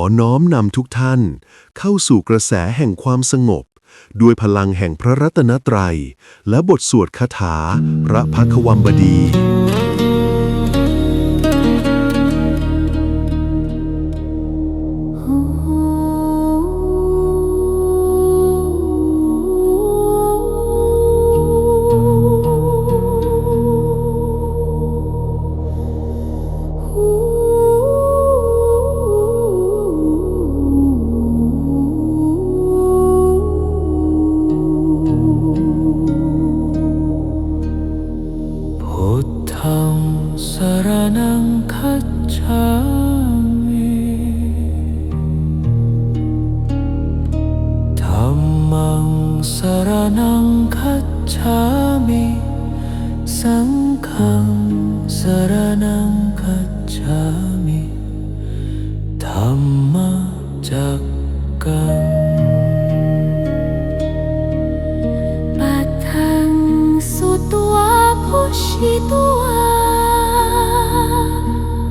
อน้อมนำทุกท่าน เข้าสู่กระแสแห่งความสงบ ด้วยพลังแห่งพระรัตนตรัย และบทสวดคาถา พระพักวัมบดี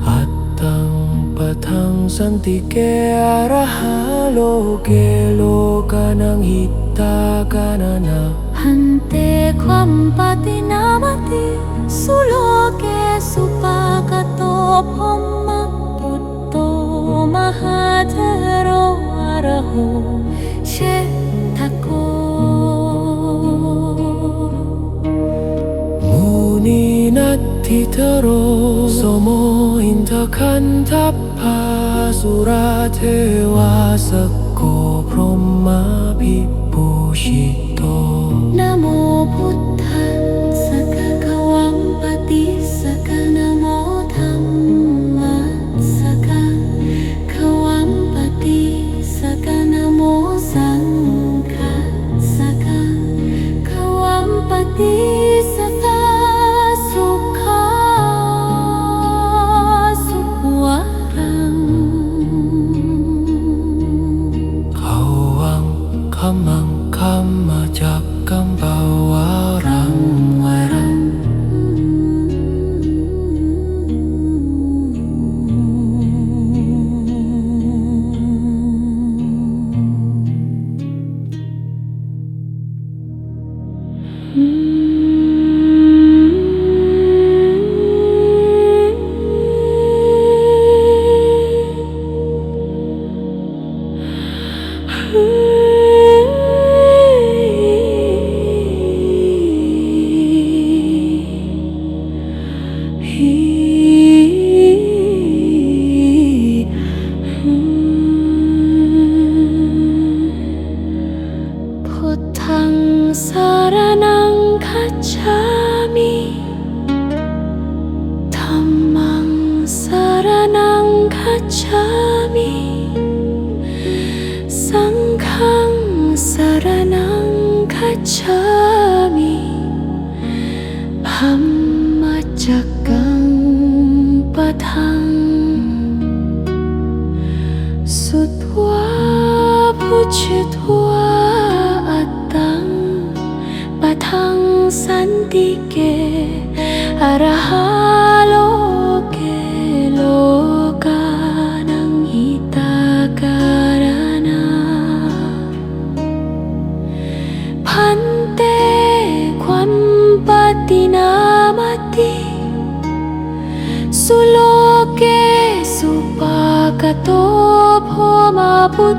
อัตตังปะทังสันติเกอะระหะโลเกโลกานังหิตากานานาพันเตความปฏินามติสุโลเกสุปากโตพมมปุตโตมหาเทโรอระโหเช ทิเทโรโสโมอินทคันทัพพาสุราเทวาสกโกพรหมาภิปูชิโตนะโมพุทธ พัมมัจจกังปะทัง สุดวาพุชิดวาอัตตังปะทังสันติากโตโพมาปุต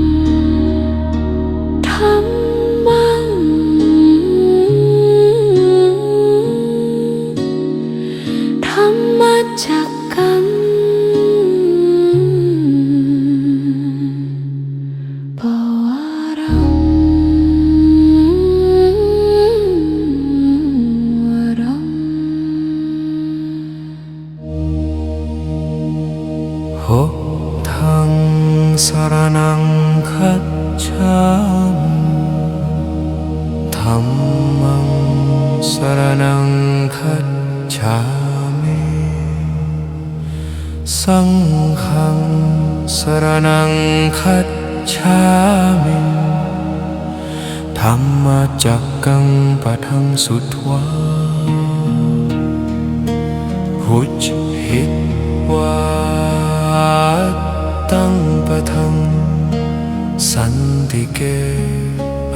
คัจฉามธรรมังสรนังคัจฉามิสังฆังสรนังคัจฉามิธรรมจักกังปะทังสุทวาพุทธหิตวา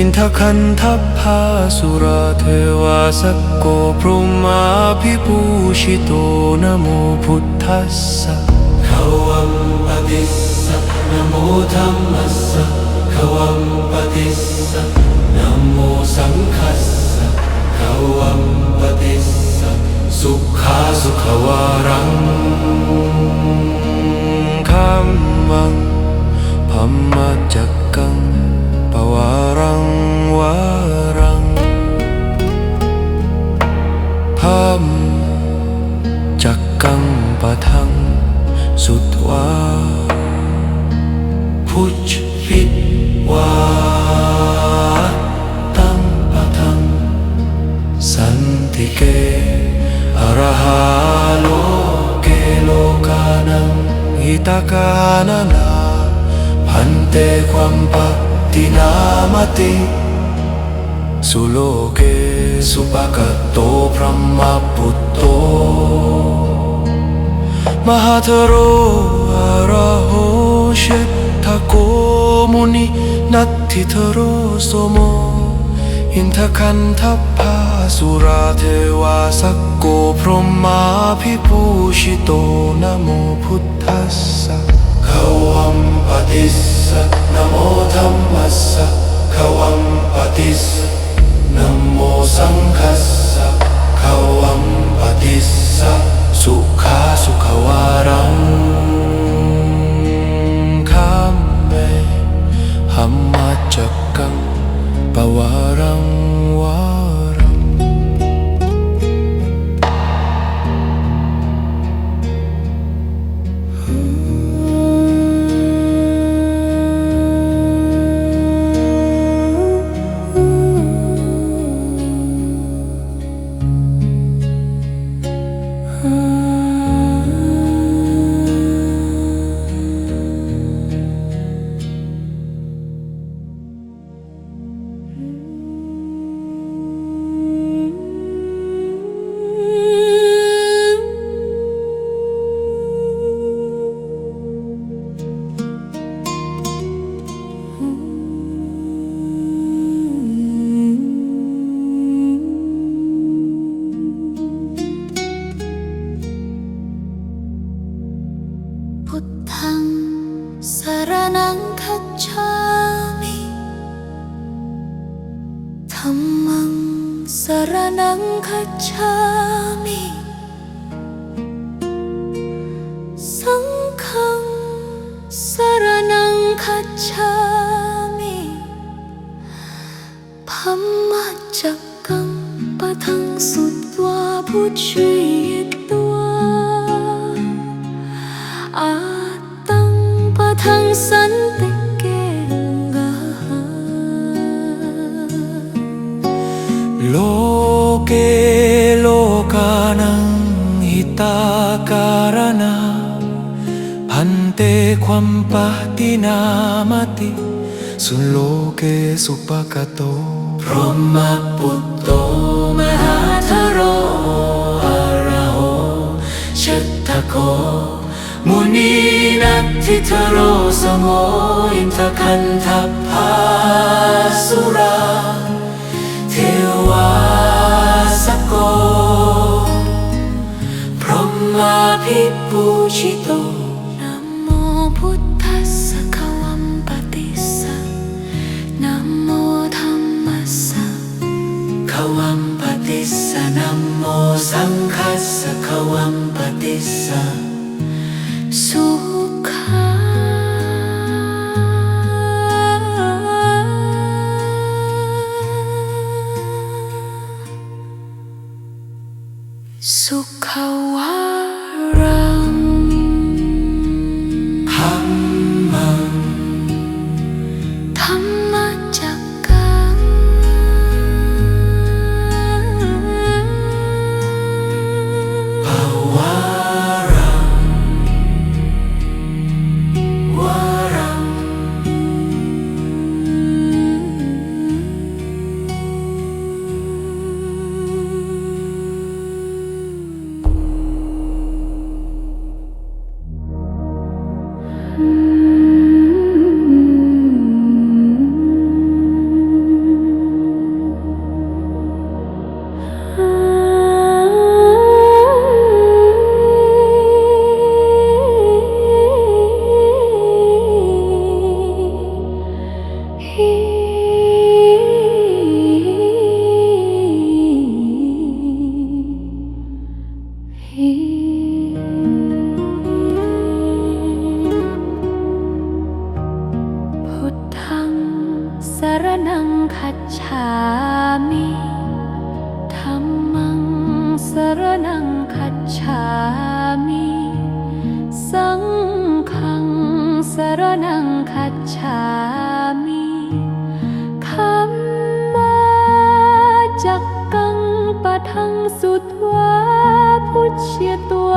อินทคันทัพพาสุราเทวาสกโกพรหมาภิปูชิโตนโมพุทธัสสะขวัมปฏิสสะนโมธัมมัสสะขวัมปฏิสสะนโมสังคัสสะขวัมปฏิสสะสุขาสุขวารัง หิตากานานา พันเตความปฏินามติ สุโลเกสุปกตโตพระมพุตโต มหาเทโรอาราโหเชทโกมุนินัตถิเทโรโสโม อินทคันทัพพา สุราเทวาสักโกพรหมาภิปูชิโตนะโมพุทธัสสะขวัมปฏิสสะนะโมธัมมัสสะขวัมปฏิสสะนะโมสังคัสสะขวัมปฏิสสะสุขาสุขวารังคัมเมหัมมาจักกังปวารัง พัมมาจักกังปะทังสุตวาพุทธิตวาอาตังปะทังสันติเพรหมปุตโตมหาทโรอะระโหชัตถโกมุนีนัตทิทโรสโมอินทคันทัพพาสุราเทวาสโก พรหมาภิปูชิโต สังคัส พุ ทั้งสุตวาพุชเชตัว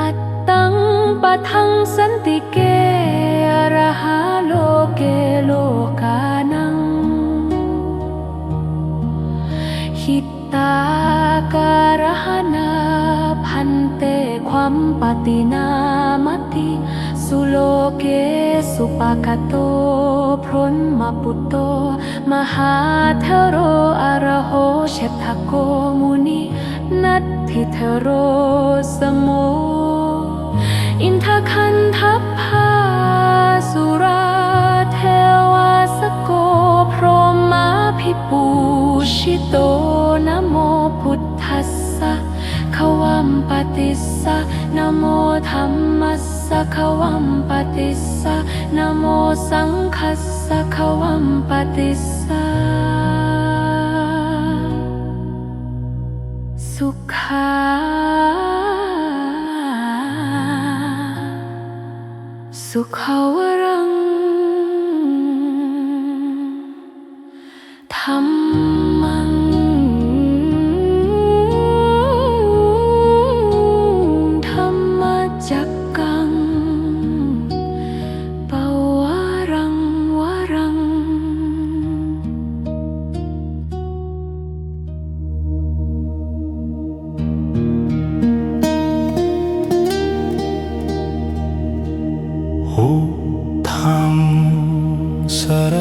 อัตตังปะทังสันติเกอระหาโลเกโลกานัง หิตตาการหนาพันเตความปฏินามติ สุโลเกสุปากโตพรหมปุต มหาเทโรอระโหเชตโกมุนีนัตถิเทโรสโมอินทคันทัพพาสุราเทวาสโกพรหมาภิปูชิโตนะโมพุทธัสสะขวัมปฏิสสะนะโมธัมมัสสะขวัมปฏิสสะนะโมสังคัส สะขวัมปติสสะสุขาสุขาวร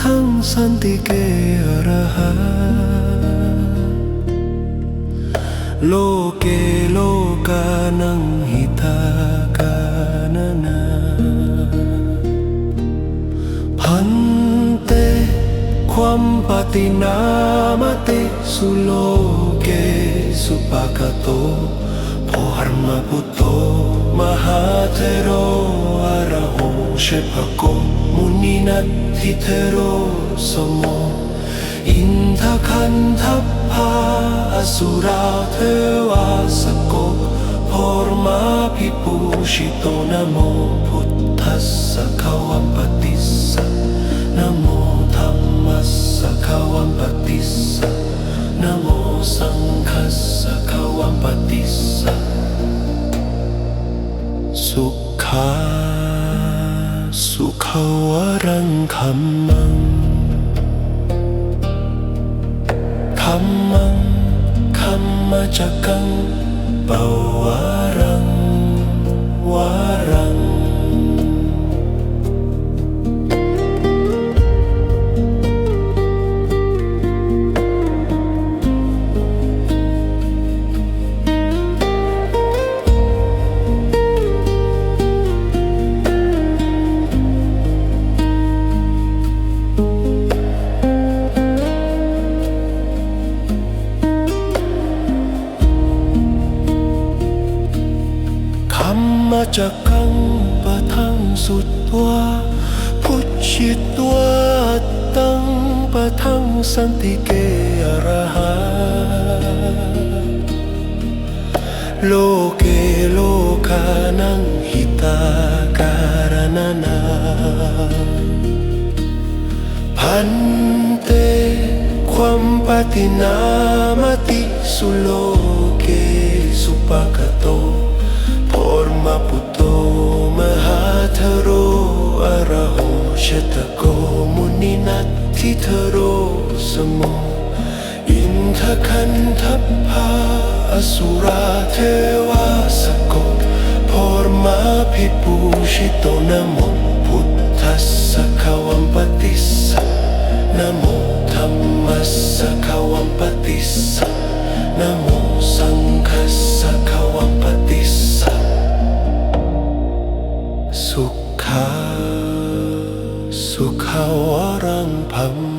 ทังสุตวาพุทชิตวาตังสันติเกอรหาโลเกโลกานังหิตากานานาพันเตความปฏินามติสุโลเกสุปากโตโพหรมปุโตมหาเทโรอเชภโก มุนีนัตทิเทโรสโมอินทคันทัพพาอสุราเทวาสโกพรมาพิปูชิโตนโมพุทธัสสะคะวัมปติสสะนโมธัมมัสสะคะวัมปติสสะนโมสังคัสสะคะวัมปติสสะสุขา สุขวรังคำมมังคำมังคำมาจากังเปาวารังวา ปะทังสันติเกอรหาโลเกโลกานังหิตาการนานาพันเตความปฏินามติสุโลเกสุปกโตพรมาปุโตมหาทโรอรหชตโกมุนินัต ทิทโรสมองอินทคันทัพพาอสุราเทวาสโกพรมาพิปูชิโตนโมพุทธสสะขวัมปติสะนโมธรรมสสะขวัมปติสะนโมสังฆสะขวัมปติสะสุขา 하와랑 밤.